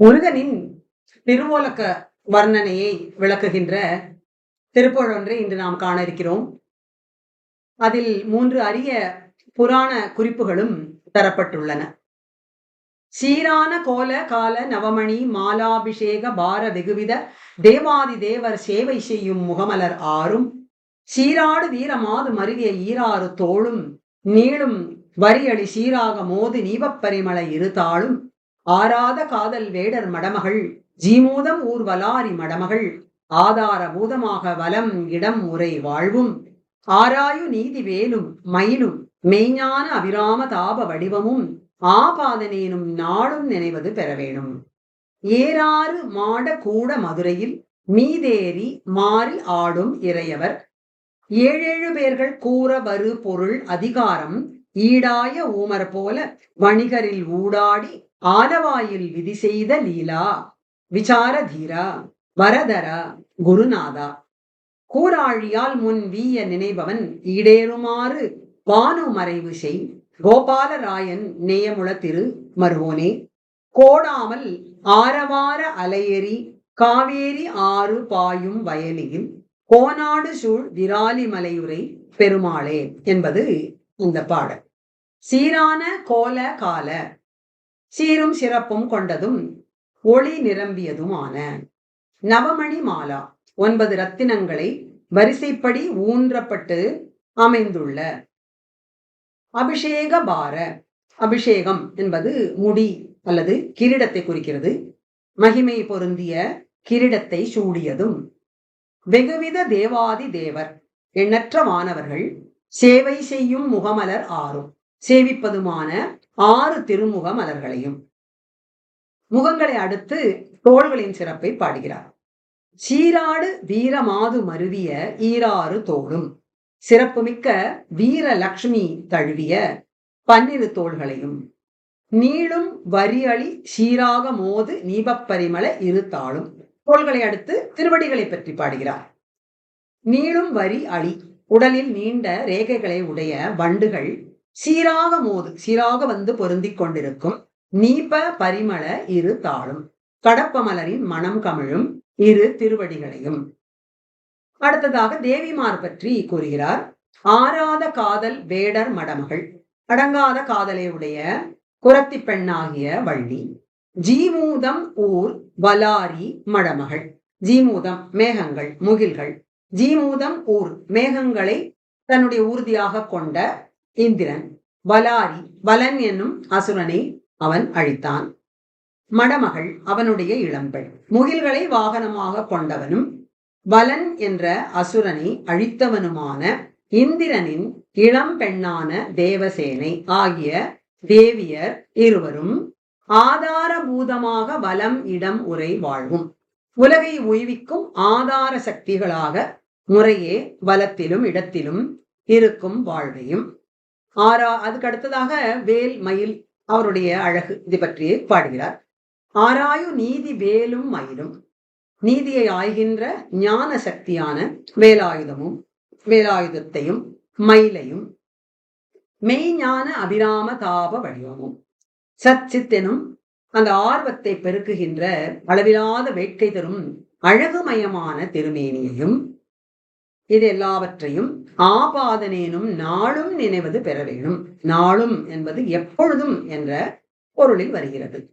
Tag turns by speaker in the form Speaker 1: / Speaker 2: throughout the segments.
Speaker 1: முருகனின் திருவோலக்க வர்ணனையை விளக்குகின்ற திருப்பழொன்றை இன்று நாம் காண இருக்கிறோம். அதில் மூன்று அரிய புராண குறிப்புகளும் தரப்பட்டுள்ளன. சீரான கோல கால நவமணி மாலாபிஷேக பார வெகுவித தேவாதி தேவர் சேவை செய்யும் முகமலர் ஆறும் சீராடு வீரமாது மருவிய ஈராறு தோளும் நீளும் வரியளி சீராக மோது நீவப்பரிமலை இருதாளும் ஆராத காதல் வேடர் மடமகள் ஜீமூதம் ஊர் வலாரி மடமகள் ஆதார பூதமாக வலம் இடம் உரை வாழ்வும் ஆராயு நீதி வேலும் மயிலும் மெய்ஞான அபிராம தாப வடிவமும் ஆபாதனேனும் நாளும் நினைவது பெற வேணும். ஏறாறு மாட கூட மதுரையில் மீதேறி மாறி ஆடும் இறையவர். ஏழேழு பேர்கள் கூற வரு பொருள் அதிகாரம் ஈடாய ஊமர் போல வணிகரில் ஊடாடி ஆலவாயில் விதி செய்த லீலா விசாரதீரா வரதரா குருநாதா. கூராழியால் முன் வீய நினைபவன் ஈடேறுமாறு வானு மறைவு செய். கோபாலராயன் நேயமுள திரு மருவோனே கோடாமல் ஆரவார அலையெறி காவேரி ஆறு பாயும் வயலில் கோனாடு சூழ் விராலி மலையுரை பெருமாளே என்பது இந்த பாடல். சீரான கோல கால சீரும் சிறப்பும் கொண்டதும் ஒளி நிரம்பியதுமான நவமணி மாலா ஒன்பது ரத்தினங்களை வரிசைப்படி ஊன்றப்பட்டு அமைந்துள்ள அபிஷேக பார அபிஷேகம் என்பது முடி அல்லது கிரீடத்தை குறிக்கிறது. மகிமை பொருந்திய கிரீடத்தை சூடியதும் வெகுவித தேவாதி தேவர் எண்ணற்ற மாணவர்கள் சேவை செய்யும் முகமலர் ஆறும் சேவிப்பதுமான ஆறு திருமுக மலர்களையும். முகங்களை அடுத்து தோள்களின் சிறப்பை பாடுகிறார். சீராடு வீரமாது மருவிய ஈராறு தோளும். சிறப்புமிக்க வீரலக்ஷ்மி தழுவிய பன்னிரு தோள்களையும். நீளும் வரியளி சீராக மோது நீபப்பரிமள இரு தாளும். தோள்களை அடுத்து திருவடிகளை பற்றி பாடுகிறார். நீளும் வரி அழி உடலில் நீண்ட ரேகைகளை உடைய வண்டுகள் சீராக மோது சீராக வந்து பொருந்திக் கொண்டிருக்கும். நீப பரிமள இரு தாளும் கடப்ப மலரின் மனம் கமிழும் இரு திருவடிகளையும். அடுத்ததாக தேவிமார் பற்றி கூறுகிறார். ஆராத காதல் வேடர் மடமகள் அடங்காத காதலை உடைய குரத்தி பெண்ணாகிய வள்ளி. ஜீமூதம் ஊர் வலாரி மடமகள் ஜீமூதம் மேகங்கள் முகில்கள். ஜீமூதம் ஊர் மேகங்களை தன்னுடைய ஊர்தியாக கொண்ட இந்திரன் வலாரி வலன் என்னும் அசுரனை அவன் அழித்தான். மடமகள் அவனுடைய இளம்பெண். முகில்களை வாகனமாக கொண்டவனும் வலன் என்ற அசுரனை அழித்தவனுமான இந்திரனின் இளம்பெண்ணான தேவசேனை ஆகிய தேவியர் இருவரும் ஆதாரபூதமாக வலம் இடம் உரை வாழ்வும். உலகை உய்விக்கும் ஆதார சக்திகளாக முறையே வலத்திலும் இடத்திலும் இருக்கும் வாழ்வையும் ஆறா அதுக்கு அடுத்ததாக வேல் மயில் அவருடைய அழகு இது பற்றி பாடுகிறார். ஆராயு நீதி வேலும் மயிலும் நீதியை ஆய்கின்ற ஞான சக்தியான வேலாயுதமும் வேலாயுதத்தையும் மயிலையும் மெய்ஞான அபிராம தாப வடிவமும் சச்சித்தெனும் அந்த ஆர்வத்தை பெருக்குகின்ற அளவிலாத வேட்கை தரும் அழகுமயமான திருமேனியையும் இது எல்லாவற்றையும் ஆபாதனேனும் நாளும் நினைவது பெற வேண்டும். நாளும் என்பது எப்பொழுதும் என்ற பொருளில் வருகிறது.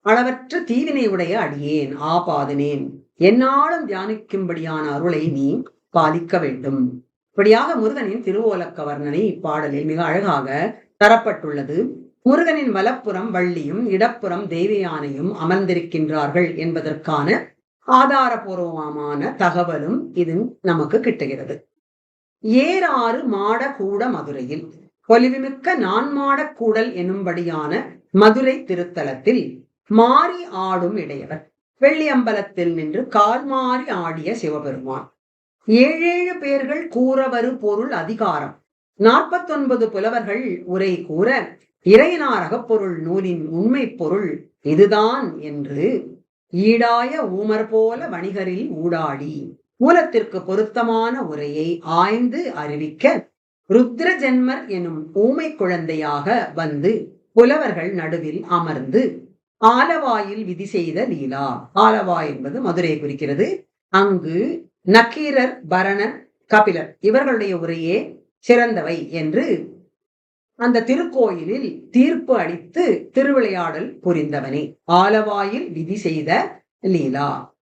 Speaker 1: அளவற்ற தீவினை உடைய அடியேன் ஆபாதனேன். என்னாலும் தியானிக்கும்படியான அருளை நீ பாலிக்க வேண்டும். இப்படியாக முருகனின் திருவோலக்க வர்ணனை இப்பாடலில் மிக அழகாக தரப்பட்டுள்ளது. முருகனின் வலப்புறம் வள்ளியும் இடப்புறம் தேவியானையும் அமர்ந்திருக்கின்றார்கள் என்பதற்கான ஆதாரபூர்வமான தகவலும் இது நமக்கு கிட்டுகிறது. ஏறாறு மாட கூட மதுரையில். பொலிவுமிக்க நான்மாடக் கூடல் எனும்படியான மதுரை திருத்தலத்தில் மாறி ஆடும் இடையவர். வெள்ளியம்பலத்தில் நின்று கால் மாறி ஆடிய சிவபெருமான். ஏழேழு பேர்கள் கூறவரு பொருள் அதிகாரம். நாற்பத்தொன்பது புலவர்கள் உரை கூற இறையனார் அகப்பொருள் நூலின் உண்மை பொருள் இதுதான் என்று ஈடாய ஊமர் போல வணிகரில் ஊடாடி மூலத்திற்கு பொருத்தமான உரையை ஆய்ந்து அறிவிக்க ருத்ர ஜென்மர் எனும் ஊமை குழந்தையாக வந்து புலவர்கள் நடுவில் அமர்ந்து ஆலவாயில் விதி செய்த லீலா. ஆலவா என்பது மதுரையை குறிக்கிறது. அங்கு நக்கீரர் பரணர் கபிலர் இவர்களுடைய உரையே சிறந்தவை என்று அந்த திருக்கோயிலில் தீர்ப்பு அளித்து திருவிளையாடல் புரிந்தவனே. ஆலவாயில் விதி செய்த லீலா.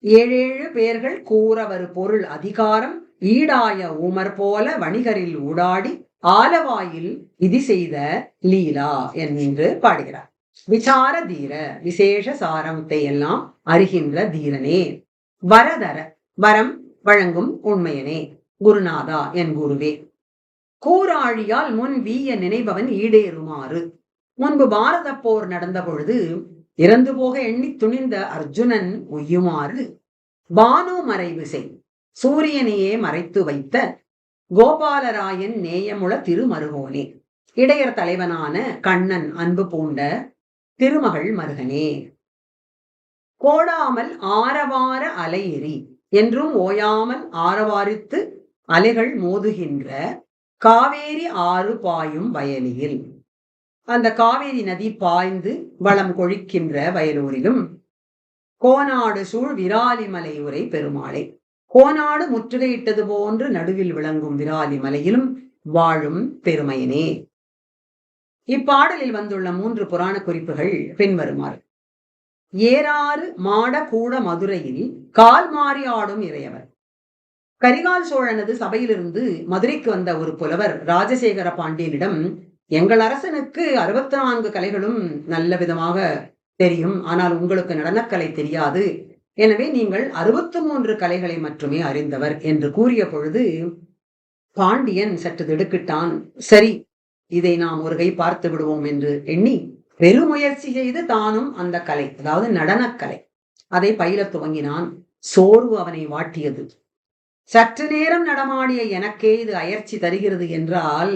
Speaker 1: ஏழேழு பேர்கள் கூறவர் பொருள் அதிகாரம் ஈடாய ஊமர் போல வணிகரில் ஊடாடி ஆலவாயில் விதி செய்த லீலா என்று பாடுகிறார். விசார தீர விசேஷ சாரத்தை எல்லாம் அறிகின்ற தீரனே. வரதர வரம் வழங்கும் உண்மையனே. குருநாதா என் குருவே. கூராழியால் முன் வீய நினைபவன் ஈடேறுமாறு. முன்பு பாரத போர் நடந்த பொழுது இறந்து போக எண்ணி துணிந்த அர்ஜுனன் உய்யுமாறு. பானு மறைவு செய் சூரியனையே மறைத்து வைத்த கோபாலராயன் நேயமுள திருமருகோனே. இடையர் தலைவனான கண்ணன் அன்பு பூண்ட திருமகள் மருகனே. கோடாமல் ஆரவார அலையெறி என்றும் ஓயாமல் ஆரவாரித்து அலைகள் மோதுகின்ற காவேரி ஆறு பாயும் வயலியில் அந்த காவேரி நதி பாய்ந்து வளம் கொழிக்கின்ற வயலூரிலும் கோனாடு சூழ் விராலிமலை உரை பெருமாளை. கோனாடு முற்றுகையிட்டது போன்று நடுவில் விளங்கும் விராலி மலையிலும் வாழும் பெருமையனே. இப்பாடலில் வந்துள்ள மூன்று புராண குறிப்புகள் பின்வருமாறு. ஏறாறு மாட கூட மதுரையில் கால் மாறி ஆடும் இறையவர். கரிகால் சோழனது சபையிலிருந்து மதுரைக்கு வந்த ஒரு புலவர் ராஜசேகர பாண்டியனிடம் எங்கள் அரசனுக்கு அறுபத்தி நான்கு கலைகளும் நல்ல விதமாக தெரியும். ஆனால் உங்களுக்கு நடனக்கலை தெரியாது. எனவே நீங்கள் அறுபத்து மூன்று கலைகளை மட்டுமே அறிந்தவர் என்று கூறிய பொழுது பாண்டியன் சற்று திடுக்கிட்டான். சரி இதை நாம் ஒரு கை பார்த்து விடுவோம் என்று எண்ணி பெருமுயற்சி செய்து தானும் அந்த கலை அதாவது நடனக்கலை அதை பயில துவங்கினான். சோர்வு அவனை வாட்டியது. சற்று நேரம் நடமாடிய எனக்கே இது அயற்சி தருகிறது என்றால்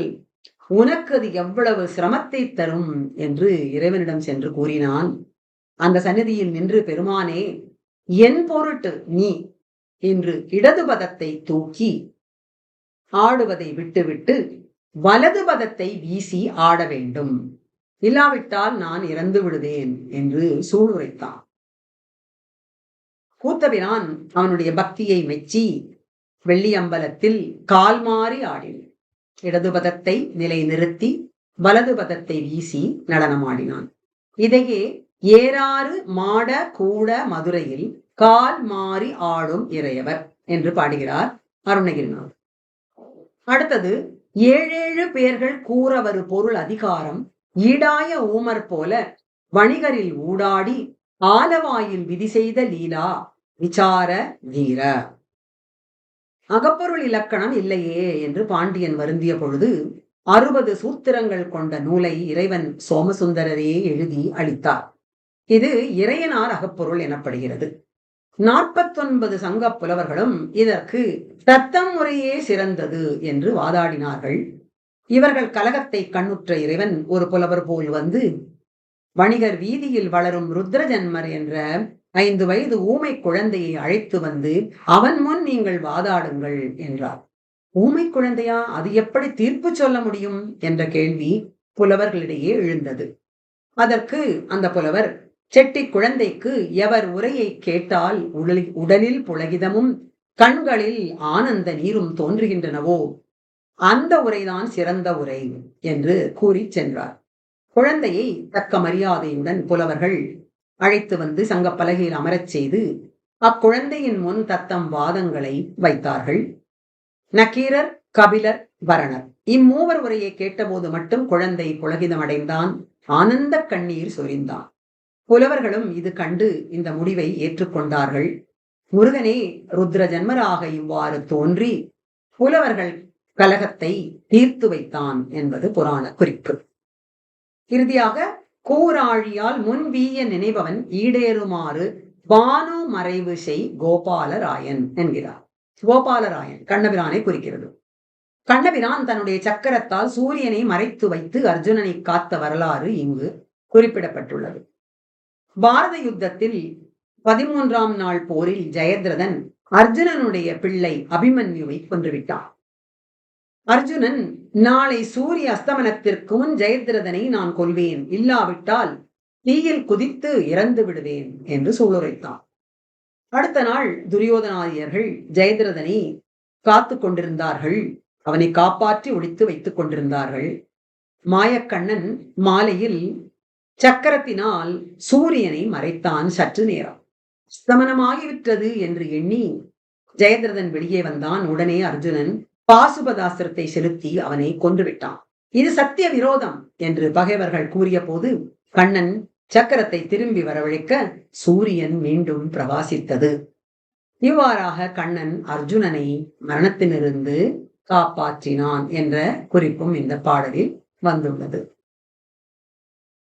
Speaker 1: உனக்கு அது எவ்வளவு சிரமத்தை தரும்? என்று இறைவனிடம் சென்று கூறினான். அந்த சந்நிதியில் நின்று பெருமானே என் பொருட்டு நீ என்று இடது பதத்தை தூக்கி ஆடுவதை விட்டுவிட்டு வலது பதத்தை வீசி ஆட வேண்டும். இல்லாவிட்டால் நான் இறந்து விடுவேன் என்று சூளுரைத்தான். கூத்தபிரான் அவனுடைய பக்தியை மெச்சி வெள்ளியம்பலத்தில் கால் மாறி ஆடினேன். இடது பதத்தை நிலை நிறுத்தி வலது பதத்தை வீசி நடனமாடினான் இதையே ஏறாறு மாட கூட மதுரையில் கால் மாறி ஆடும் இறையவர் என்று பாடுகிறார் அருணகிரிநாத் அடுத்தது ஏழேழு பேர்கள் கூறவரு பொருள் அதிகாரம் ஈடாய ஊமர் போல வணிகரில் ஊடாடி ஆலவாயில் விதி செய்த லீலா விசார வீர. அகப்பொருள் இலக்கணம் இல்லையே என்று பாண்டியன் வருந்திய பொழுது அறுபது சூத்திரங்கள் கொண்ட நூலை இறைவன் சோமசுந்தரரே எழுதி அளித்தார். இது இறையனார் அகப்பொருள் எனப்படுகிறது. நாற்பத்தொன்பது சங்க புலவர்களும் இதற்கு தத்தம் முறையே சிறந்தது என்று வாதாடினார்கள். இவர்கள் கலகத்தை கண்ணுற்ற இறைவன் ஒரு புலவர் போல் வந்து வணிகர் வீதியில் வளரும் ருத்ரஜன்மர் என்ற ஐந்து வயது ஊமை குழந்தையை அழைத்து வந்து அவன் முன் நீங்கள் வாதாடுங்கள் என்றார். ஊமை குழந்தையா? அது எப்படி தீர்ப்பு சொல்ல முடியும்? என்ற கேள்வி புலவர்களிடையே எழுந்தது. அதற்கு அந்த புலவர் செட்டி குழந்தைக்கு எவர் உரையை கேட்டால் உடலில் உடலில் புலகிதமும் கண்களில் ஆனந்த நீரும் தோன்றுகின்றனவோ? அந்த உரைதான் சிறந்த உரை என்று கூறி சென்றார். குழந்தையை தக்க மரியாதையுடன் புலவர்கள் அழைத்து வந்து சங்கப்பலகையில் அமரச் செய்து அக்குழந்தையின் முன் தத்தம் வாதங்களை வைத்தார்கள். நக்கீரர் கபிலர் பரணர் இம்மூவர் உரையை கேட்டபோது மட்டும் குழந்தை புலகிதமடைந்தான். ஆனந்த கண்ணீர் சொரிந்தான். புலவர்களும் இது கண்டு இந்த முடிவை ஏற்றுக்கொண்டார்கள். முருகனே ருத்ர ஜன்மராக இவ்வாறு தோன்றி புலவர்கள் கலகத்தை தீர்த்து வைத்தான் என்பது புராண குறிப்பு. இறுதியாக கூராழியால் முன்வீய நினைபவன் ஈடேறுமாறு பானு மறைவு செய் கோபாலராயன் என்கிறார். கோபாலராயன் கண்ணபிரானை குறிக்கிறது. கண்ணபிரான் தன்னுடைய சக்கரத்தால் சூரியனை மறைத்து வைத்து அர்ஜுனனை காத்த வரலாறு இங்கு குறிப்பிடப்பட்டுள்ளது. பாரத யுத்தத்தில் பதிமூன்றாம் நாள் போரில் ஜெயத்ரதன் அர்ஜுனனுடைய பிள்ளை அபிமன்யுவை கொன்றுவிட்டான் அர்ஜுனன் நாளை சூரிய அஸ்தமனத்திற்கு முன் ஜெயத்ரதனை நான் கொல்வேன். இல்லாவிட்டால் தீயில் குதித்து இறந்து விடுவேன் என்று சூளுரைத்தான். அடுத்த நாள் துரியோதனாதியர்கள் ஜெயதிரதனை காத்து கொண்டிருந்தார்கள். அவனை காப்பாற்றி ஒழித்து வைத்துக் கொண்டிருந்தார்கள். மாயக்கண்ணன் மாலையில் சக்கரத்தினால் சூரியனை மறைத்தான் சற்று நேரம். ஸ்தமனமாகிவிட்டது என்று எண்ணி ஜெயதிரதன் வெளியே வந்தான். உடனே அர்ஜுனன் பாசுபதாசிரத்தை செலுத்தி அவனை கொன்றுவிட்டான். இது சத்திய விரோதம் என்று பகைவர்கள் கூறிய போது கண்ணன் சக்கரத்தை திரும்பி வரவழைக்க சூரியன் மீண்டும் பிரகாசித்தது. இவ்வாறாக கண்ணன் அர்ஜுனனை மரணத்திலிருந்து காப்பாற்றினான் என்ற குறிப்பும் இந்த பாடலில் வந்துள்ளது.